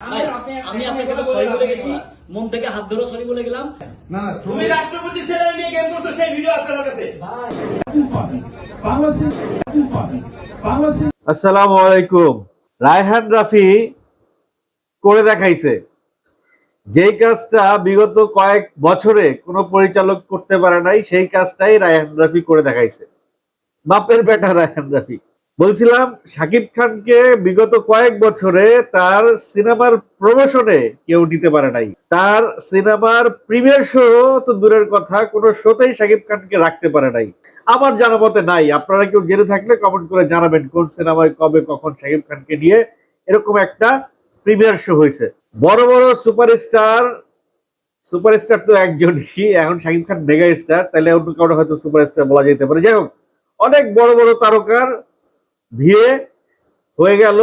আমি আপনার কাছে সরি বলে গেছি মন থেকে হাত ধরে সরি বলে গেলাম। না তুমি রাষ্ট্রপতি ছেলে নিয়ে গেম করছ সেই ভিডিও আছে আমার কাছে। আসসালামু আলাইকুম। রায়হান রাফি করে দেখাইছে। যেই কাজটা বিগত কয়েক বছরে কোনো পরিচালক করতে পারে নাই সেই কাজটাই রায়হান রাফি করে দেখাইছে। বাপের বেটা রায়হান রাফি। বলছিলাম, শাকিব খানকে বিগত কয়েক বছরে তার সিনেমার প্রমোশনে কেউ নিতে পারে নাই। তার সিনেমার প্রিমিয়ার শো তো দূরের কথা, কোনো শোতেই শাকিব খানকে রাখতে পারে নাই। আমার জানা মতে নাই। আপনারা কেউ জেনে থাকলে কমেন্ট করে জানাবেন, কোন সিনেমায়, কবে, কখন শাকিব খানকে নিয়ে এরকম একটা প্রিমিয়ার শো হয়েছে। বড় বড় সুপারস্টার সুপারস্টার তো একজনই, এখন শাকিব খান মেগা স্টার তাহলে অন্য কারণে হয়তো সুপারস্টার বলা যেতে পারে। যাই হোক, অনেক বড় বড় তারকার ভিড়ে হয়ে গেল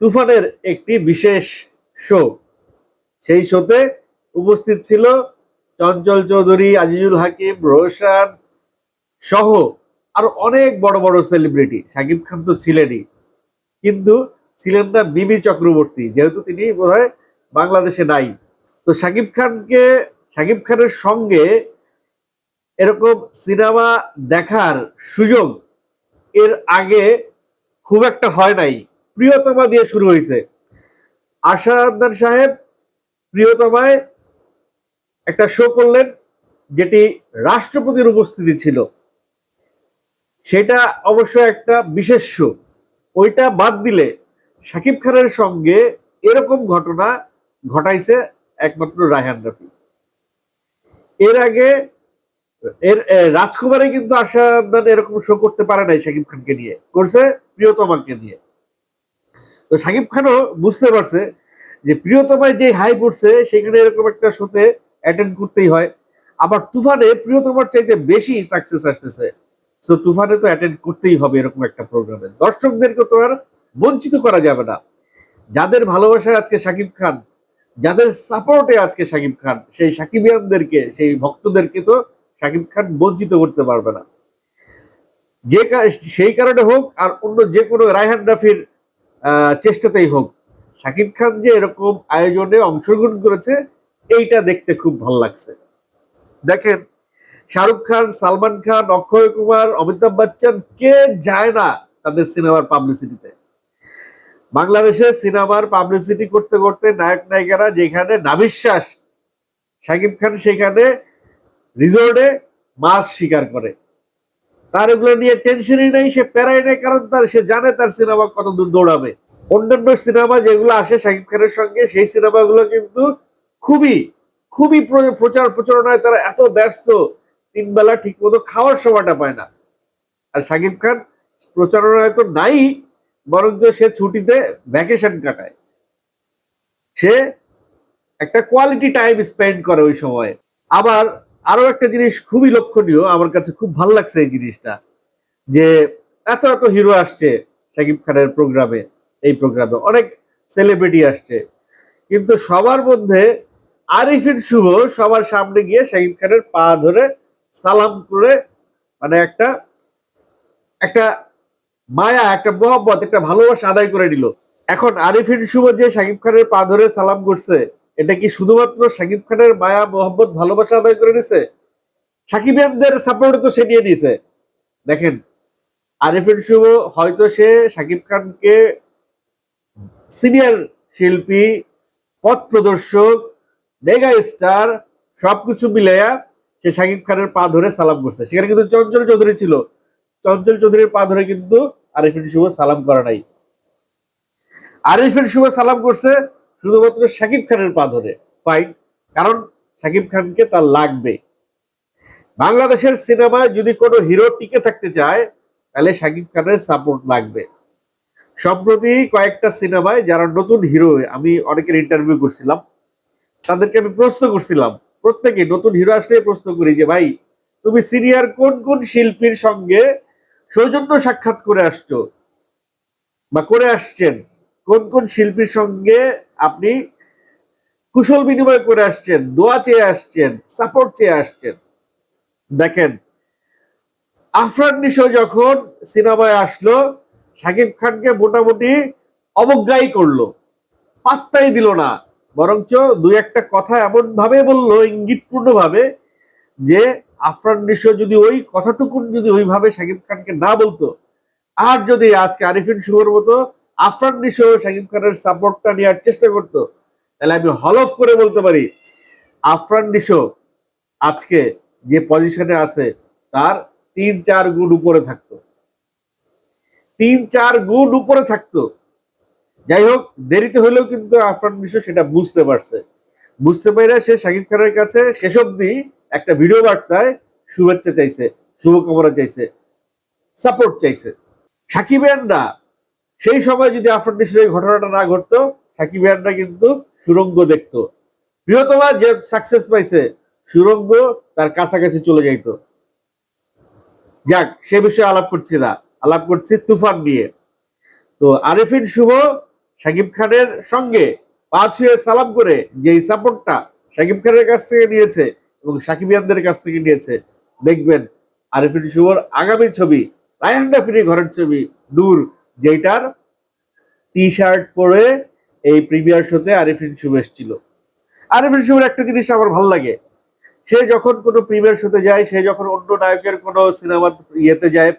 তুফানের একটি বিশেষ শো। সেই শোতে উপস্থিত ছিল চঞ্চল চৌধুরী, আজিজুল হাকিম, রোশান সহ আরও অনেক বড় বড় সেলিব্রিটি শাকিব খান তো ছিলেনই। কিন্তু ছিলেন না বিবি চক্রবর্তী, যেহেতু তিনি বোধহয় বাংলাদেশে নাই। তো শাকিব খানকে, শাকিব খানের সঙ্গে এরকম সিনেমা দেখার সুযোগ এর আগে খুব একটা হয় নাই। প্রিয়তমা দিয়ে শুরু হয়েছে আশা আদনান সাহেব প্রিয়তমায় একটা শো করলেন, যেটি রাষ্ট্রপতির উপস্থিতি ছিল। সেটা অবশ্য একটা বিশেষ শো ওইটা বাদ দিলে শাকিব খানের সঙ্গে এরকম ঘটনা ঘটাইছে একমাত্র রায়হান রাফি। এর আগে এর রাজকুমারে কিন্তু আশা এরকম শো করতে পারে নাই শাকিব খানকে নিয়ে। করছে প্রিয়তমাকে নিয়ে তো শাকিব খানও বুঝতে পারছে যে প্রিয়তমায় যে হাই পড়ছে সেখানে এরকম একটা শোতে অ্যাটেন্ড করতেই হয়। আবার তুফানে প্রিয়তমার চাইতে বেশি সাকসেস আসতেছে। সো তুফানে তো অ্যাটেন্ড করতেই হবে এরকম একটা প্রোগ্রামে দর্শকদেরকে তো আর বঞ্চিত করা যাবে না। যাদের ভালোবাসায় আজকে সাকিব খান, যাদের সাপোর্টে আজকে শাকিব খান, সেই সাকিবিয়ানদেরকে, সেই ভক্তদেরকে তো সাকিব খান বঞ্চিত করতে পারবে না। যে সেই কারণে হোক আর অন্য যে কোনো রায়হান রাফির চেষ্টাতেই হোক, শাকিব খান যে এরকম আয়োজনে অংশগ্রহণ করেছে, এইটা দেখতে খুব ভালো লাগছে। দেখেন, শাহরুখ খান, সালমান খান, অক্ষয় কুমার, অমিতাভ বচ্চন, কে যায় না তাদের সিনেমার পাবলিসিটিতে? বাংলাদেশে সিনেমার পাবলিসিটি করতে করতে নায়ক নায়িকারা যেখানে নাবিশ্বাস শাকিব খান সেখানে রিজোর্টে মাছ শিকার করে। তার এগুলো নিয়ে টেনশনই নেই, সে প্যারাই নেই, কারণ তার, সে জানে তার সিনেমা কত দূর দৌড়াবে। অন্যান্য সিনেমা যেগুলো আসে শাকিব খানের সঙ্গে, সেই সিনেমাগুলো কিন্তু খুবই খুবই প্রচার প্রচারণায় তারা এত ব্যস্ত, তিন বেলা ঠিক মতো খাওয়ার সময়টা পায় না। আর শাকিব খান প্রচারণায় তো নাই, বরঞ্চ সে ছুটিতে ভ্যাকেশন কাটায়। সে একটা কোয়ালিটি টাইম স্পেন্ড করে ওই সময়। আবার আরও একটা জিনিস খুবই লক্ষণীয়, আমার কাছে খুব ভালো লাগছে এই জিনিসটা, যে এত এত হিরো আসছে শাকিব খানের প্রোগ্রামে এই প্রোগ্রামে অনেক সেলিব্রিটি আসছে, কিন্তু সবার মধ্যে আরিফিন শুভ সবার সামনে গিয়ে শাকিব খানের পা ধরে সালাম করে মানে একটা একটা মায়া, একটা মোহাম্মত একটা ভালোবাসা আদায় করে নিল। এখন আরিফিন শুভ যে শাকিব খানের পা ধরে সালাম করছে এটা কি শুধুমাত্র শাকিব খানের মায়া মোহাম্মত ভালোবাসা আদায় করে নিছে? সাকিবিয়ানদের সাপোর্ট তো সে নিয়ে নিয়েছে দেখেন, আরিফিন শুভ, হয়তো সে শাকিব খানকে সিনিয়র শিল্পী, পথ প্রদর্শক মেগা স্টার সবকিছু মিলাইয়া সে শাকিব খানের পা ধরে সালাম করছে। সেখানে কিন্তু চঞ্চল চৌধুরী ছিল। চঞ্চল চৌধুরীর পা ধরে কিন্তু আরিফিন শুভ সালাম করা নাই। আরিফিন শুভ সালাম করছে শুধুমাত্র শাকিব খানের পা ধরে। ফাইন কারণ শাকিব খানকে তার লাগবে। বাংলাদেশের সিনেমায় যদি কোনো হিরো টিকে থাকতে চায়, তাহলে শাকিব খানের সাপোর্ট লাগবে। সম্প্রতি কয়েকটা সিনেমায় যারা নতুন হিরো, আমি অনেকের ইন্টারভিউ করছিলাম, তাদেরকে আমি প্রশ্ন করছিলাম। প্রত্যেকে নতুন হিরো আসলে প্রশ্ন করি যে, ভাই, তুমি সিনিয়র কোন কোন শিল্পীর সঙ্গে সৌজন্য সাক্ষাৎ করে আসছো বা করে আসছেন? কোন কোন শিল্পীর সঙ্গে আপনি কুশল বিনিময় করে আসছেন, দোয়া চেয়ে আসছেন সাপোর্ট চেয়ে আসছেন? দেখেন, আফরান নিশো যখন সিনেমায় আসলো, শাকিব খানকে মোটামুটি অবজ্ঞাই করল, পাত্তাই দিল না। বরঞ্চ দুই একটা কথা এমন ভাবে বলল ইঙ্গিতপূর্ণ ভাবে যে আফরান নিশো যদি ওই কথাটুকুন যদি ওইভাবে শাকিব খানকে না বলতো, আর যদি আজকে আরিফিন শুভর মতো আফরান নিশো, শাকিব খানের সাপোর্টটা নেওয়ার চেষ্টা করতো। তাহলে আমি হলফ করে বলতে পারি, আফরান নিশো আজকে যে পজিশনে আছে, তার তিন চার গুণ উপরে থাকতো। তিন চার গুণ উপরে থাকতো। যাই হোক, দেরিতে হলেও কিন্তু আফরান নিশো সেটা বুঝতে পারছে। বুঝতে পারে সে শাকিব খানের কাছে শেষ অব্দি একটা ভিডিও বার্তায় শুভেচ্ছা চাইছে, শুভকামনা চাইছে সাপোর্ট চাইছে। সাকিবিয়ানরা সেই সময় যদি আফরান এই ঘটনাটা না ঘটতো সাকিবিয়ানরা কিন্তু সুরঙ্গ দেখতো। বৃহত্তমা যে সাকসেস পাইছে, সুরঙ্গ তার কাছাকাছি চলে যাইতো। যাক, সে বিষয়ে আলাপ করছি না। আলাপ করছি তুফান নিয়ে। তো আরিফিন শুভ সাকিব খানের সঙ্গে পা ছুঁয়ে সালাম করে যেই সাপোর্টটা সাকিব খানের কাছ থেকে নিয়েছে এবং সাকিবিয়ানদের কাছ থেকে নিয়েছে, দেখবেন আরিফিন শুভর আগামী ছবি রায়ান ডাফিরি ঘরের ছবি, নূর যেটার টি শার্ট পরে এই প্রিমিয়ার শোতে আরিফিন শুভ এসেছিল আরিফিন শুভের একটা জিনিস আমার ভালো লাগে। সে যখন কোনো প্রিমিয়ার শোতে যায়, সে যখন অন্য নায়কের কোনো সিনেমা ইয়েতে যায়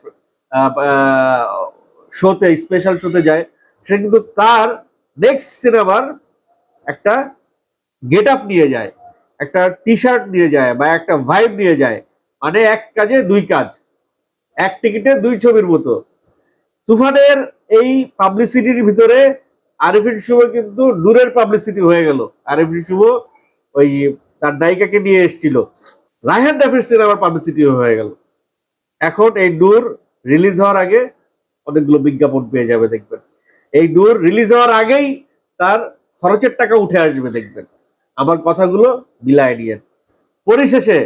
শোতে স্পেশাল শোতে যায়, সে কিন্তু তার নেক্সট সিনেমার একটা গেট আপ নিয়ে যায়, একটা টি শার্ট নিয়ে যায় বা একটা ভাইব নিয়ে যায়। মানে এক কাজে দুই কাজ। এক টিকিটে দুই ছবির মতো। তুফানের এই পাবলিসিটির ভিতরে আরিফিন শুভ কিন্তু নূরের পাবলিসিটি হয়ে গেল। আরিফিন শুভ ওই তার নায়িকাকে নিয়ে এসেছিল। রায়হান ডাফির সিনেমার পাবলিসিটি হয়ে গেল। এখন এই নূর রিলিজ হওয়ার আগে অনেকগুলো বিজ্ঞাপন পেয়ে যাবে দেখবেন। এই নূর রিলিজ হওয়ার আগেই তার খরচের টাকা উঠে আসবে দেখবেন। আমার কথাগুলো মিলায় নিয়ে। পরিশেষে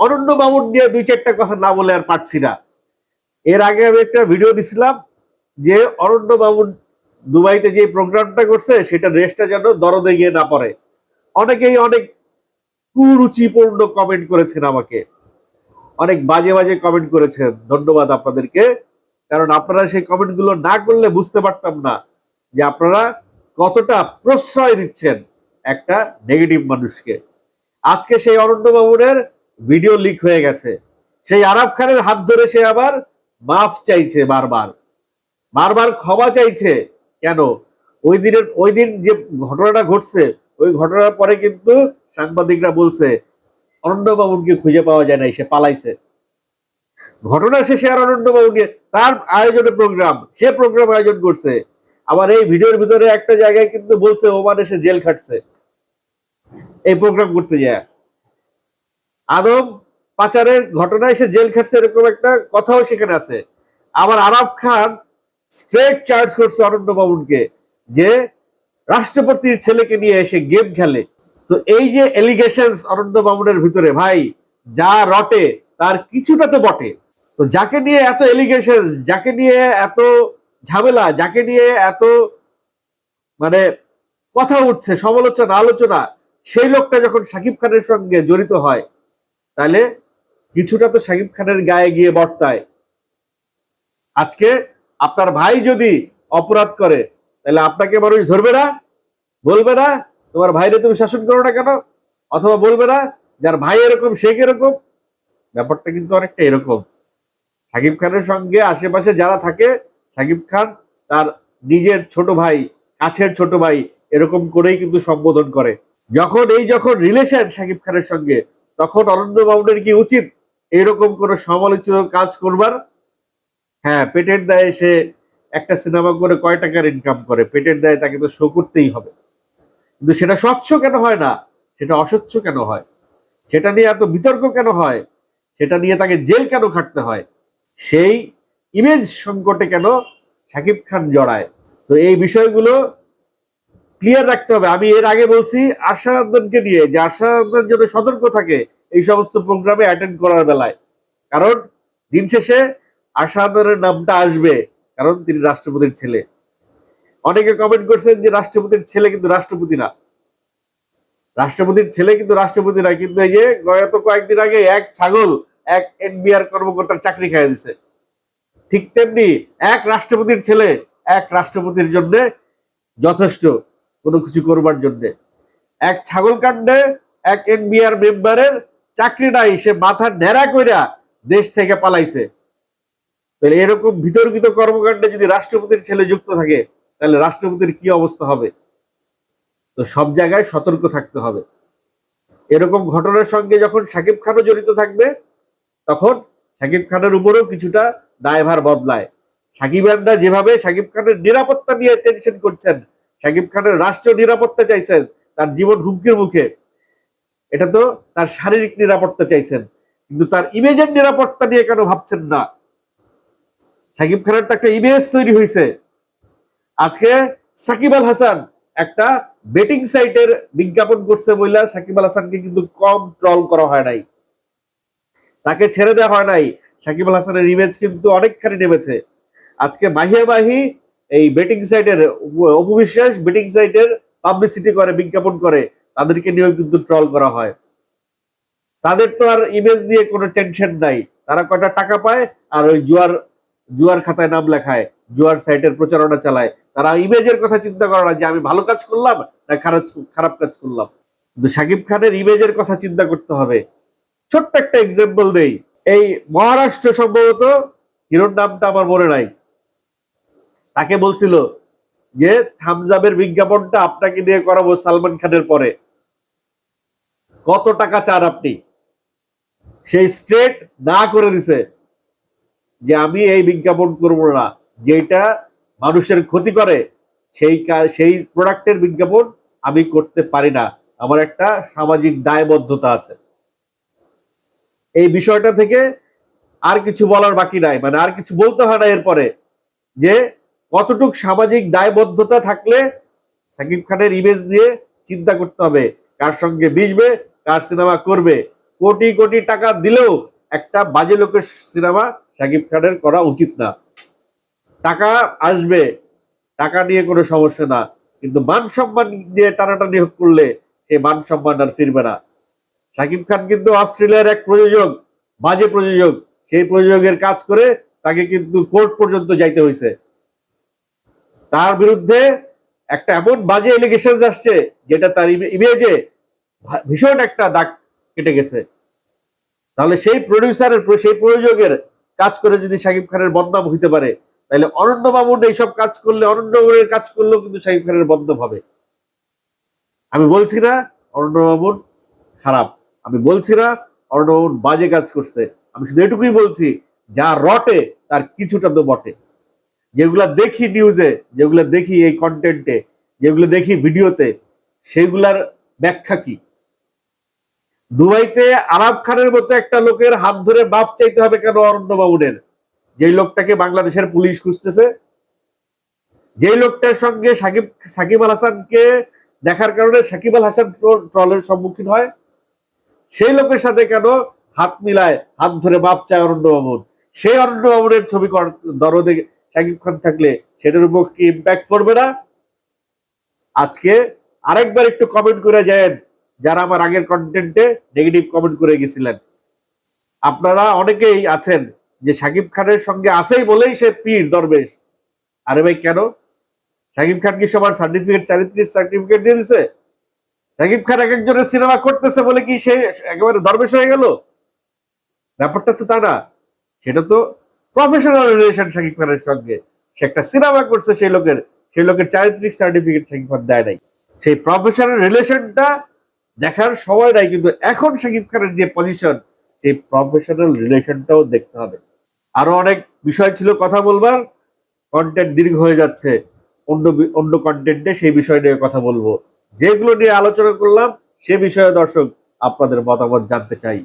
অনন্য মামুন নিয়ে দুই চারটা কথা না বলে আর পারছি না। এর আগে আমি একটা ভিডিও দিছিলাম যে অরণ্য মামুন দুবাইতে যে প্রোগ্রামটা করছে, সেটা রেস্টটা যেন দরদে গিয়ে না পড়ে। অনেকেই অনেক কুরুচিপূর্ণ কমেন্ট করেছেন আমাকে। অনেক বাজে বাজে কমেন্ট করেছেন। ধন্যবাদ আপনাদেরকে। কারণ আপনারা সেই কমেন্টগুলো না করলে বুঝতে পারতাম না যে আপনারা কতটা প্রশ্রয় দিচ্ছেন একটা নেগেটিভ মানুষকে। আজকে সেই অরণ্য বাবুরের ভিডিও লিক হয়ে গেছে। সেই আরাফ খানের হাত ধরে সে আবার মাফ চাইছে বারবার। বারবার ক্ষমা চাইছে। কেন? ওই দিনের, ওই দিন যে ঘটনাটা ঘটছে, ওই ঘটনার পরে কিন্তু সাংবাদিকরা বলছে অনন্য বাবুকে খুঁজে পাওয়া যায় নাই, সে পালাইছে। ঘটনা শেষে আর অনন্য বাবুকে তার আয়োজনে প্রোগ্রাম, সে প্রোগ্রাম আয়োজন করছে। আবার এই ভিডিওর ভিতরে একটা জায়গায় কিন্তু বলছে, ওমান এসে জেল খাটছে। এই প্রোগ্রাম করতে যায়। আদম পাচারের ঘটনায় সে জেল খাটছে এরকম একটা কথাও সেখানে আছে। আবার আরাফ খান স্ট্রেট চার্জ করছে অনন্য বাবুনকে যে রাষ্ট্রপতির ছেলেকে নিয়ে এসে গেম খেলে। তো এই যে এলিগেশন অনন্ত বাবুনের ভিতরে, ভাই, যা রটে, তার কিছুটা তো বটে। তো যাকে নিয়ে এত এলিগেশন যাকে নিয়ে এত ঝামেলা, যাকে নিয়ে এত মানে কথা উঠছে, সমালোচনা, আলোচনা, সেই লোকটা যখন সাকিব খানের সঙ্গে জড়িত হয়, তাহলে কিছুটা তো সাকিব খানের গায়ে গিয়ে বর্তায়। আজকে আপনার ভাই যদি অপরাধ করে, তাহলে আপনাকে মানুষ ধরবে না? বলবে না, তোমার ভাইরে তুমি শাসন করো না কেন? অথবা বলবে না, যার ভাই এরকম, সে এরকম ব্যাপারটা কিন্তু অনেকটা এরকম। সাকিব খানের সঙ্গে আশেপাশে যারা থাকে সাকিব খান তার নিজের ছোট ভাই, কাছের ছোট ভাই এরকম করেই কিন্তু সম্বোধন করে। যখন, এই যখন রিলেশন সাকিব খানের সঙ্গে, তখন অনন্ত বাবুনের কি উচিত? এরকম কোন সমালোচিত কাজ করবার? হ্যাঁ পেটের দায়ে সে একটা সিনেমা করে কয় টাকার ইনকাম করে? পেটের দায়ে তাকে তো শো করতেই হবে। কিন্তু সেটা স্বচ্ছ কেন হয় না? সেটা অস্বচ্ছ কেন হয়? সেটা নিয়ে এত বিতর্ক কেন হয়? সেটা নিয়ে তাকে জেল কেন খাটতে হয়? সেই ইমেজ সংকটে কেন সাকিব খান জড়ায়? তো এই বিষয়গুলো ক্লিয়ার রাখতে হবে। আমি এর আগে বলছি আশাদনকে নিয়ে যে আশাদন যেন সতর্ক থাকে এই সমস্ত প্রোগ্রামে অ্যাটেন্ড করার বেলায়। কারণ দিন শেষে আশাদনের নামটা আসবে, কারণ তিনি রাষ্ট্রপতির ছেলে। অনেকে কমেন্ট করছেন যে রাষ্ট্রপতির ছেলে কিন্তু রাষ্ট্রপতি না। রাষ্ট্রপতির ছেলে কিন্তু রাষ্ট্রপতি না, কিন্তু এই যে গত কয়েকদিন আগে এক ছাগল, এক এনবিআর কর্মকর্তার চাকরি খাইয়ে দিছে। ঠিক তেমনি এক রাষ্ট্রপতির ছেলে, এক রাষ্ট্রপতির জন্য যথেষ্ট কোনো কিছু করবার জন্য। এক ছাগল কাণ্ডে এক এনবিআর মেম্বারের চাকরি নাই, সে মাথা ন্যাড়া কইরা দেশ থেকে পালাইছে। তাহলে এরকম বিতর্কিত কর্মকাণ্ডে যদি রাষ্ট্রপতির ছেলে যুক্ত থাকে, তাহলে রাষ্ট্রপতির কি অবস্থা হবে? তো সব জায়গায় সতর্ক থাকতে হবে। এরকম ঘটনার সঙ্গে যখন সাকিব খানও জড়িত থাকবে, তখন সাকিব খানের উপরেও কিছুটা দায়ভার বদলায়। সাকিবানরা যেভাবে সাকিব খানের নিরাপত্তা নিয়ে টেনশন করছেন সাকিব খানের রাষ্ট্র নিরাপত্তা চাইছেন, তার জীবন হুমকির মুখে এটা তো তার শারীরিক নিরাপত্তা চাইছেন, কিন্তু তার ইমেজের নিরাপত্তা নিয়ে কেন ভাবছেন না? সাকিব খানের তো একটা ইমেজ তৈরি হয়েছে আজকে সাকিব আল হাসান একটা বেটিং সাইটের বিজ্ঞাপন করছে বইলা সাকিব আল হাসানকে কিন্তু কম ট্রল করা হয় নাই। তাকে ছেড়ে দেওয়া হয় নাই। সাকিব আল হাসানের ইমেজ কিন্তু অনেকখানি নেমেছে। আজকে মাহিয়া মাহি এই বেটিং সাইটের অপবিশ্বাস বেটিং সাইটের পাবলিসিটি করে, বিজ্ঞাপন করে। তাদেরকে নিয়েও কিন্তু ট্রল করা হয়। তাদের তো আর ইমেজ দিয়ে কোনো টেনশন নাই। তারা কয়টা টাকা পায় আর ওই জুয়ার জুয়ার খাতায় নাম লেখায়, জুয়ার সাইটের প্রচারণা চালায়। তারা ইমেজের কথা চিন্তা করে না যে আমি ভালো কাজ করলাম না খারাপ খারাপ কাজ করলাম। কিন্তু সাকিব খানের ইমেজের কথা চিন্তা করতে হবে। ছোট্ট একটা এক্সাম্পল দেই। এই মহারাষ্ট্র সম্ভবত হিরোর নামটা আমার মনে নাই। তাকে বলছিল যে থামজাবের বিজ্ঞাপনটা আপনাকে দিয়ে করাবো সালমান খানের পরে। কত টাকা চান আপনি? সেই স্ট্রেট না করে দিছে যে আমি এই বিজ্ঞাপন করব না। যেটা মানুষের ক্ষতি করে, সেই সেই প্রোডাক্টের বিজ্ঞাপন আমি করতে পারি না। আমার একটা সামাজিক দায়বদ্ধতা আছে। এই বিষয়টা থেকে আর কিছু বলার বাকি নাই। মানে আর কিছু বলতে হয় না এরপরে যে কতটুক সামাজিক দায়বদ্ধতা থাকলে সাকিব খানের ইমেজ দিয়ে চিন্তা করতে হবে। কার সঙ্গে মিশবে কার সিনেমা করবে? কোটি কোটি টাকা দিলেও একটা বাজে লোকের সিনেমা সাকিব খানের করা উচিত না। টাকা আসবে, টাকা নিয়ে কোনো সমস্যা না। কিন্তু মান সম্মান নিয়ে টানাটানি করলে সেই মান সম্মান আর ফিরবে না। সাকিব খান কিন্তু অস্ট্রেলিয়ার এক প্রযোজক, বাজে প্রযোজক। সেই প্রযোজকের কাজ করে তাকে কিন্তু কোর্ট পর্যন্ত যাইতে হয়েছে তার বিরুদ্ধে একটা এমন বাজে এলিগেশন আসছে, যেটা তার ইমেজে ভীষণ একটা দাগ কেটে গেছে। তাহলে সেই প্রডিউসারের সেই প্রযোজকের কাজ করে যদি সাকিব খানের বদনাম হইতে পারে, তাহলে অনন্য মামুন এইসব কাজ করলে অনন্য মামুনের কাজ করলেও কিন্তু সাকিব খানের বদনাম হবে। আমি বলছি না অনন্য মামুন খারাপ। আমি বলছি না অনন্য মামুন বাজে কাজ করছে। আমি শুধু এটুকুই বলছি, যা রটে, তার কিছুটা তো বটে। যেগুলা দেখি নিউজে যেগুলা দেখি এই কন্টেন্টে যেগুলো দেখি ভিডিওতে সেগুলার ব্যাখ্যা কি? দুবাইতে আরাব খানের মতো একটা লোকের হাত ধরে বাফ চাইতে হবে কেন অরণ্য বাবুনের যেই লোকটাকে বাংলাদেশের পুলিশ খুঁজতেছে, যেই লোকটার সঙ্গে সাকিব সাকিব আল হাসানকে দেখার কারণে সাকিব আল হাসান ট্রলের সম্মুখীন হয়, সেই লোকের সাথে কেন হাত মিলায়, হাত ধরে বাপ চায় অরণ্য বাবুন সেই অরণ্য বাবুনের ছবি দরদে সাকিব খান থাকলে সেটার উপর কি ইম্প্যাক্ট করবে না? আজকে আরেকবার একটু কমেন্ট করে যায় যারা আমার আগের কন্টেন্টে নেগেটিভ কমেন্ট করে গেছিলেন। আপনারা অনেকেই আছেন যে সাকিব খানের সঙ্গে আছেই বলেই সে পীর দরবেশ। আরে ভাই, কেন? সাকিব খান কি সবার সার্টিফিকেট চারিত্রিক সার্টিফিকেট দিয়ে দিছে? সাকিব খান এক একজনের সিনেমা করতেছে বলে কি সে একেবারে দরবেশ হয়ে গেল? ব্যাপারটা তো তা না। সেটা তো প্রফেশনাল রিলেশন সাকিব খানের সঙ্গে। সে একটা সিনেমা করছে সেই লোকের। সেই লোকের চারিত্রিক সার্টিফিকেট সাকিব খান দেয় নাই। সেই প্রফেশনাল রিলেশনটা দেখার সময় নাই, কিন্তু এখন শাকিব খানের যে পজিশন সেই প্রফেশনাল রিলেশনটাও দেখতে হবে। আরও অনেক বিষয় ছিল কথা বলবার কন্টেন্ট দীর্ঘ হয়ে যাচ্ছে। অন্য অন্য কন্টেন্টে সেই বিষয় নিয়ে কথা বলব। যেগুলো নিয়ে আলোচনা করলাম, সে বিষয়ে দর্শক, আপনাদের মতামত জানতে চাই।